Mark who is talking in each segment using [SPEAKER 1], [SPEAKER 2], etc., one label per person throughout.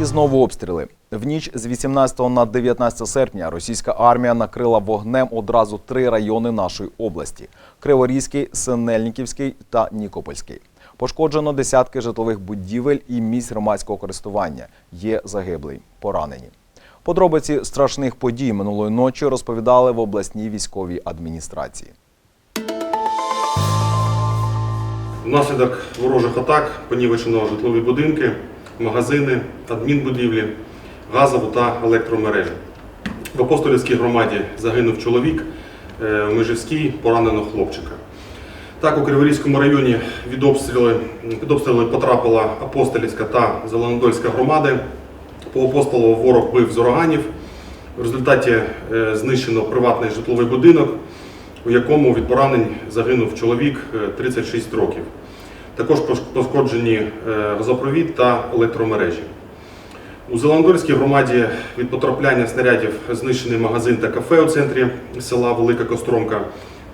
[SPEAKER 1] І знову обстріли. В ніч з 18 на 19 серпня російська армія накрила вогнем одразу три райони нашої області: Криворізький, Синельниківський та Нікопольський. Пошкоджено десятки житлових будівель і місць громадського користування. Є загиблий, поранені. Подробиці страшних подій минулої ночі розповідали в обласній військовій адміністрації.
[SPEAKER 2] Внаслідок ворожих атак понівечено житлові будинки, магазини, адмінбудівлі, газову та електромережі. В апостолівській громаді загинув чоловік, е, в Межівській поранено хлопчика. Так, у Криворізькому районі від обстріли, під обстріли потрапила Апостолівська та Зеленодольська громади. По апостолу ворог бив з ураганів. В результаті е, знищено приватний житловий будинок, у якому від поранень загинув чоловік е, 36 років. Також пошкоджені е, газопровід та електромережі. У Зеленодольській громаді від потрапляння снарядів знищений магазин та кафе у центрі села Велика Костромка.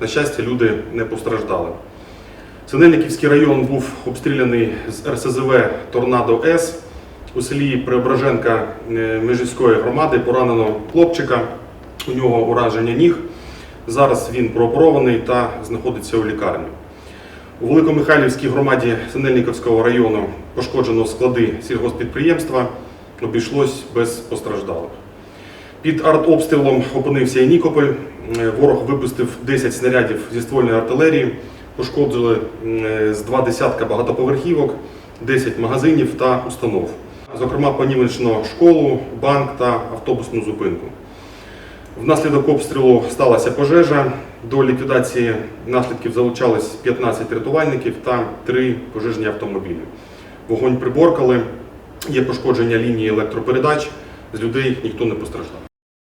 [SPEAKER 2] На щастя, люди не постраждали. Синельниківський район був обстріляний з РСЗВ Торнадо С. У селі Преображенка е, Межівської громади поранено хлопчика. У нього ураження ніг. Зараз він прооперований та знаходиться у лікарні. У Великомихайлівській громаді Синельниковського району пошкоджено склади сільгоспідприємства. Обійшлось без постраждалих. Під артобстрілом опинився і Нікополь. Е, Ворог випустив 10 снарядів зі ствольної артилерії, пошкодили е, з два десятка багатоповерхівок, 10 магазинів та установ. Зокрема, понівечено школу, банк та автобусну зупинку. Внаслідок обстрілу сталася пожежа. До ліквідації наслідків залучались 15 рятувальників та 3 пожежні автомобілі. Вогонь приборкали, є пошкодження лінії електропередач. З людей ніхто не постраждав.